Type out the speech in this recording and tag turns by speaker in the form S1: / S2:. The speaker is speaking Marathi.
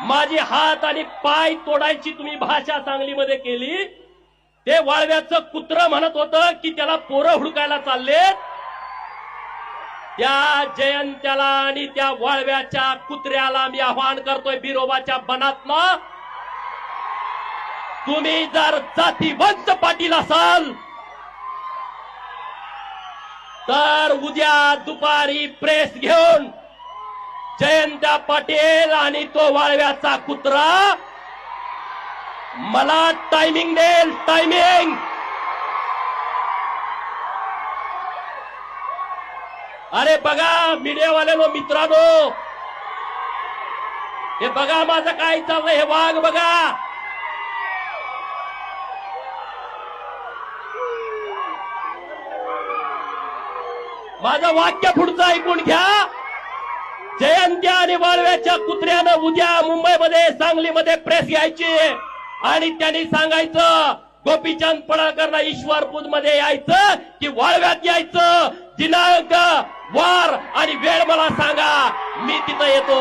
S1: माझे हात आणि पाय तोडायची तुम्ही भाषा सांगलीमध्ये केली ते वाळव्याचं कुत्र म्हणत होतं की त्याला पोरं हुडकायला चाललेत. त्या जयंत्याला आणि त्या वाळव्याच्या कुत्र्याला मी आवाहन करतोय बिरोबाच्या बनातनं. तुम्ही जर जातीवंत पाटील असाल तर उद्या दुपारी प्रेस घेऊन जयंता पाटील आणि तो वाळव्याचा कुत्रा. मला टायमिंग देईल टायमिंग अरे बघा मीडियावाल्यानो मित्रांनो. हे बघा माझं काय चाललंय हे वाघ बघा. माझं वाक्य पुढचं ऐकून घ्या. जयंत्या आणि वाळव्याच्या कुत्र्यानं उद्या मुंबईमध्ये सांगलीमध्ये प्रेस घ्यायची आणि त्यांनी सांगायचं गोपीचंद पडळकरना ईश्वरपूरमध्ये यायचं की वाळव्यात यायचं. दिनांक वार आणि वेळ मला सांगा. मी तिथं येतो.